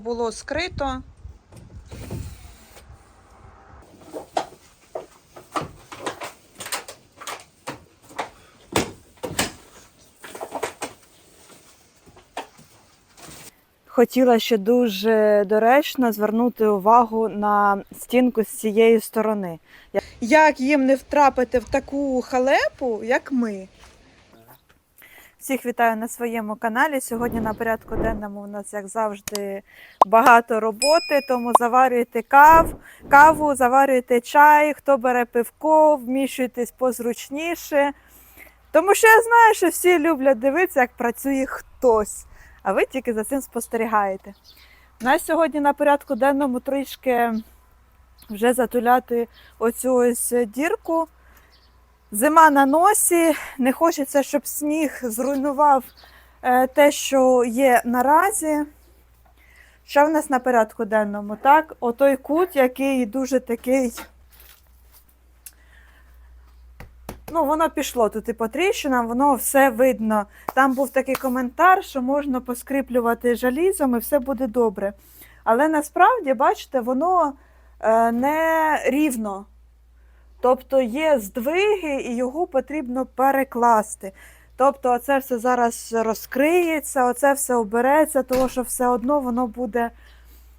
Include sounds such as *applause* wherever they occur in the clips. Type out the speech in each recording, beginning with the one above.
було скрито. Хотіла ще дуже доречно звернути увагу на стінку з цієї сторони. Як їм не втрапити в таку халепу, як ми? Всіх вітаю на своєму каналі. Сьогодні на порядку денному у нас, як завжди, багато роботи, тому заварюйте кав, каву, заварюйте чай, хто бере пивко, вмішуйтесь позручніше. Тому що я знаю, що всі люблять дивитися, як працює хтось, а ви тільки за цим спостерігаєте. У нас сьогодні на порядку денному трішки вже затуляти оцю ось дірку. Зима на носі, не хочеться, щоб сніг зруйнував е, те, що є наразі. Що в нас на порядку денному? Так, отой кут, який дуже такий. Ну, воно пішло тут і по тріщинам, воно все видно. Там був такий коментар, що можна поскріплювати жалізом і все буде добре. Але насправді, бачите, воно е, не рівно. Тобто є здвиги, і його потрібно перекласти. Тобто, оце все зараз розкриється, оце все обереться, тому що все одно воно буде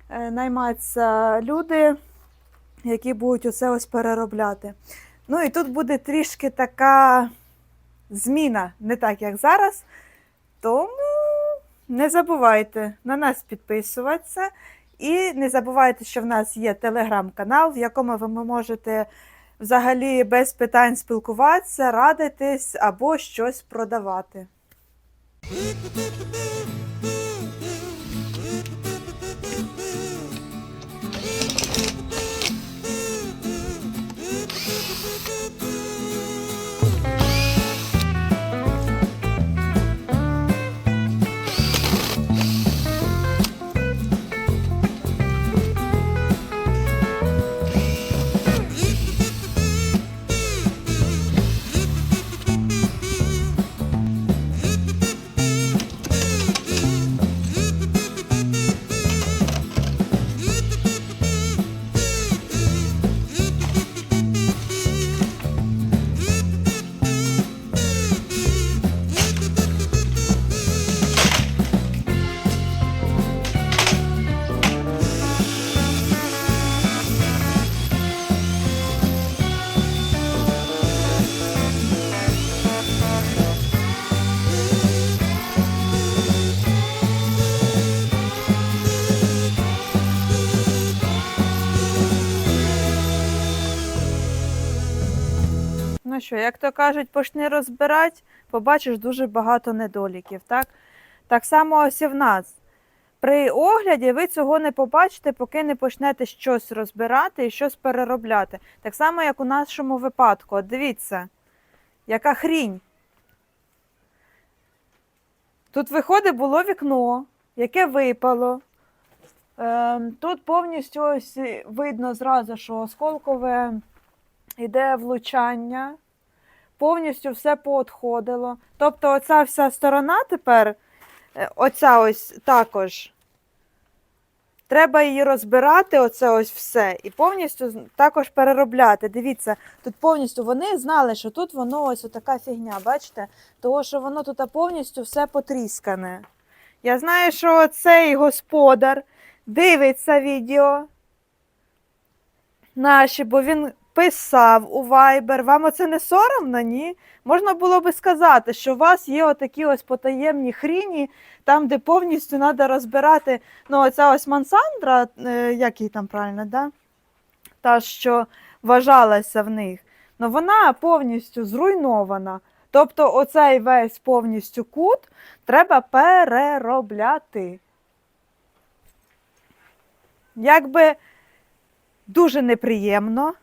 е, найматися люди, які будуть оце ось переробляти. Ну і тут буде трішки така зміна, не так, як зараз. Тому не забувайте на нас підписуватися. І не забувайте, що в нас є телеграм-канал, в якому ви можете взагалі без питань спілкуватися, радитись або щось продавати. Що, як то кажуть, почни розбирати, побачиш дуже багато недоліків. Так, так само ось і в нас. При огляді ви цього не побачите, поки не почнете щось розбирати і щось переробляти. Так само, як у нашому випадку. От дивіться, яка хрінь. Тут виходить було вікно, яке випало. Ем, Тут повністю ось видно зразу, що осколкове йде влучання, повністю все поотходило. Тобто оця вся сторона тепер, е, оця ось також. Треба її розбирати, оце ось все, і повністю також переробляти. Дивіться, тут повністю вони знали, що тут воно ось така фігня, бачите? Того, що воно тут повністю все потріскане. Я знаю, що цей господар дивиться відео наші, бо він писав у Viber. Вам оце не соромно, ні? Можна було би сказати, що у вас є отакі ось потаємні хріні, там, де повністю треба розбирати. Ну, оця ось мансандра, е, як її там правильно, да? та, що вважалася в них, ну вона повністю зруйнована. Тобто оцей весь повністю кут треба переробляти. Якби дуже неприємно,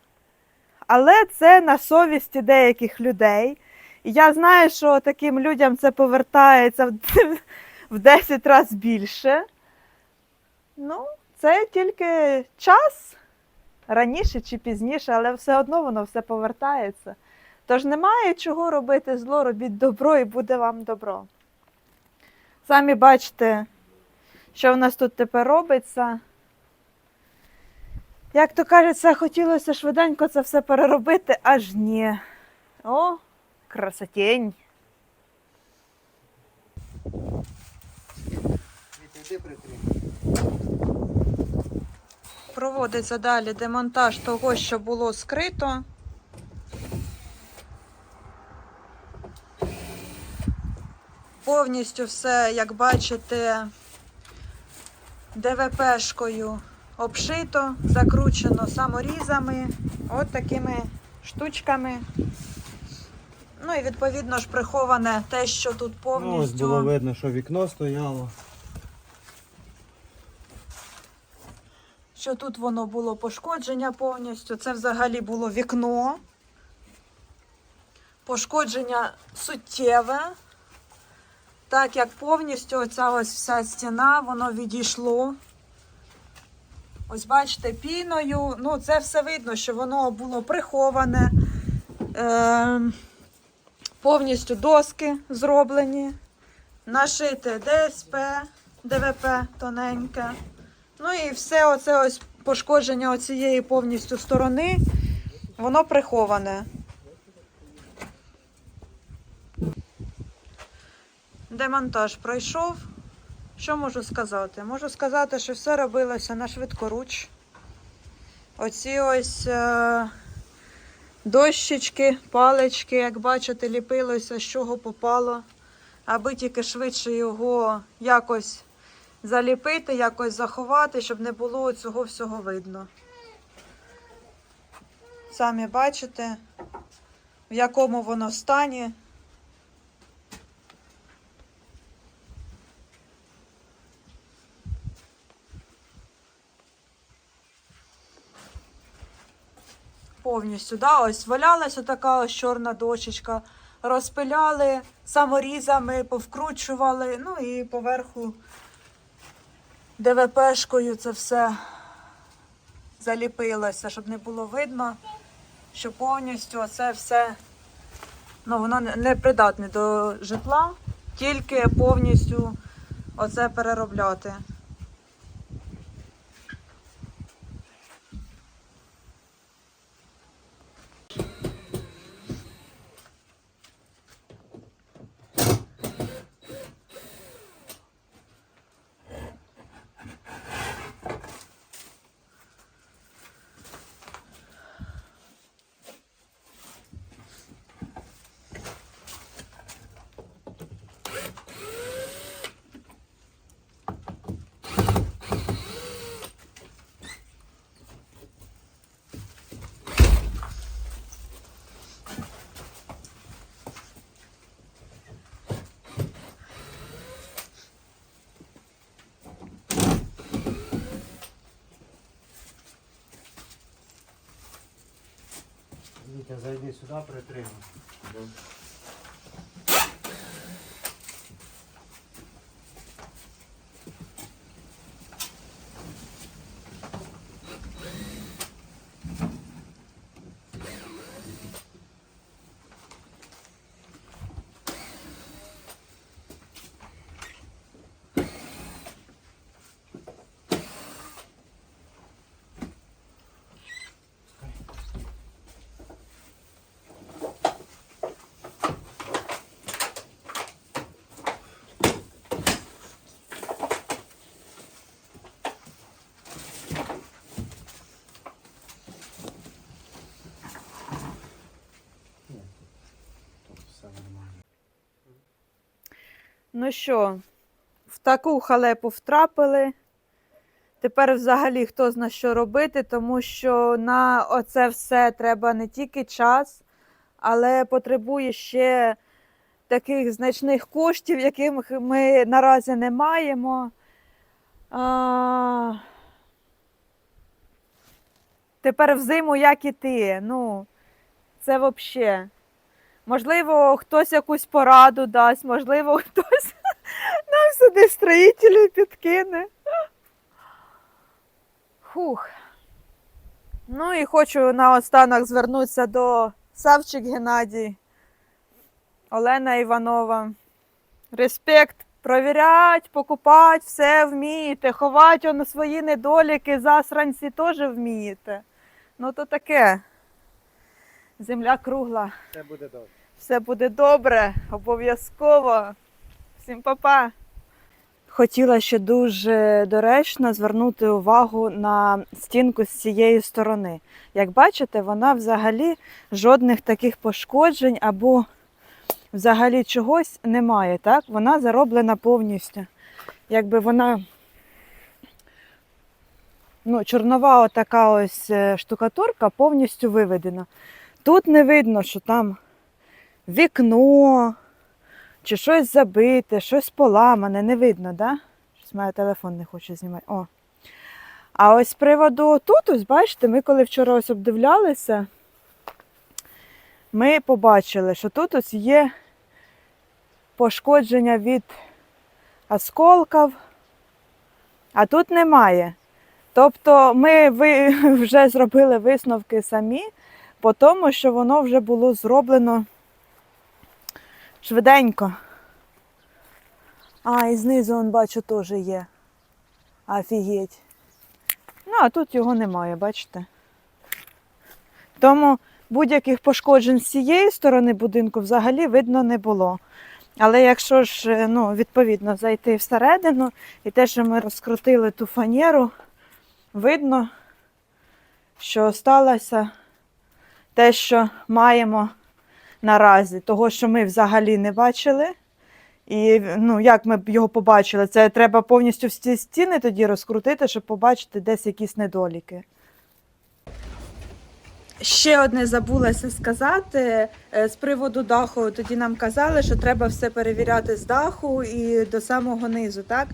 але це на совісті деяких людей. І я знаю, що таким людям це повертається в, в 10 разів більше. Ну, це тільки час раніше чи пізніше, але все одно воно все повертається. Тож немає чого робити зло, робіть добро і буде вам добро. Самі бачите, Що в нас тут тепер робиться? Як то кажеться, хотілося швиденько це все переробити, аж ні. О, красотень. Проводиться далі демонтаж того, що було скрито. Повністю все, як бачите, ДВПшкою обшито, закручено саморізами, от такими штучками. Ну і відповідно ж приховане те, що тут Ну, ось повністю. було видно, що вікно стояло. що тут воно було пошкодження повністю. Це взагалі було вікно. Пошкодження суттєве. Так як повністю оця ось вся стіна, воно відійшло. Ось бачите, піною. Ну, це все видно, що воно було приховане. Е, повністю доски зроблені. Нашите ДСП, ДВП тоненьке. Ну і все оце ось пошкодження оцієї повністю сторони, воно приховане. Демонтаж пройшов. Що можу сказати? Можу сказати, що все робилося на швидкоруч. Оці ось е, дощечки, палички, як бачите, ліпилося, з чого попало, аби тільки швидше його якось заліпити, якось заховати, щоб не було цього всього видно. Самі бачите, в якому воно стані. Повністю, да, ось валялася така ось чорна дощечка, розпиляли саморізами, повкручували, ну і поверху ДВПшкою це все заліпилося, щоб не було видно, що повністю це все ну, воно не- не придатне до житла, тільки повністю оце переробляти. Вітя, зайди сюди, притримай. Ні, тут все нормально. Ну що, в таку халепу втрапили. Тепер взагалі хто зна що робити, тому що на оце все треба не тільки час, але потребує ще таких значних коштів, яких ми наразі не маємо. А... Тепер взиму як іти. Ну, це взагалі. Можливо, хтось якусь пораду дасть, можливо, *laughs* хтось нам сюди строїтелі підкине. Фух. Ну і хочу наостанок звернутися до Савчик Геннадій, Олена Іванова. Респект Провірять, покупати, все вмієте. Ховати на свої недоліки, засранці теж вмієте. Ну то таке. Земля кругла. Все буде добре. Все буде добре, обов'язково. Всім па-па. Хотіла ще дуже доречно звернути увагу на стінку з цієї сторони. Як бачите, вона взагалі жодних таких пошкоджень або взагалі чогось немає. Так? Вона зароблена повністю. Якби вона ну, чорнова отака ось е, штукатурка повністю виведена. Тут не видно, що там вікно чи щось забите, щось поламане, не видно, да? Щось моє телефон не хоче знімати. О. А ось з приводу тут, ось бачите, ми коли вчора ось обдивлялися, ми побачили, що тут ось є пошкодження від осколків, а тут немає. Тобто ми *laughs* вже зробили висновки самі, по тому, що воно вже було зроблено швиденько. А, і знизу, он, бачу, теж є. Офігеть. Ну, а тут його немає, бачите? Тому будь-яких пошкоджень з цієї сторони будинку взагалі видно не було. Але якщо ж е, ну, відповідно зайти всередину і те, що ми розкрутили ту фанеру, видно, що сталося те, що маємо наразі, того, що ми взагалі не бачили. І ну, як ми б його побачили? Це треба повністю всі стіни тоді розкрутити, щоб побачити десь якісь недоліки. Ще одне забулася сказати е, з приводу даху. Тоді нам казали, що треба все перевіряти з даху і до самого низу, так?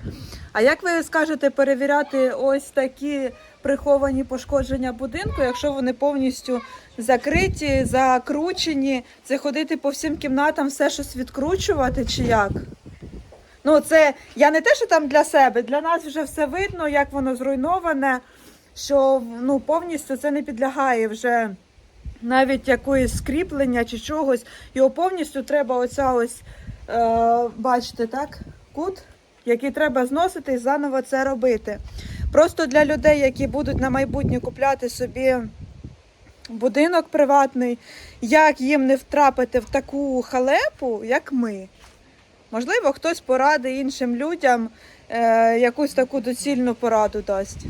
А як ви скажете перевіряти ось такі приховані пошкодження будинку, якщо вони повністю закриті, закручені, це ходити по всім кімнатам, все щось відкручувати чи як? Ну, це я не те, що там для себе, для нас вже все видно, як воно зруйноване, що ну, повністю це не підлягає вже навіть якоїсь скріплення чи чогось. Його повністю треба оця ось, е, бачите, так, кут, який треба зносити і заново це робити. Просто для людей, які будуть на майбутнє купляти собі будинок приватний, як їм не втрапити в таку халепу, як ми. Можливо, хтось поради іншим людям е, якусь таку доцільну пораду дасть.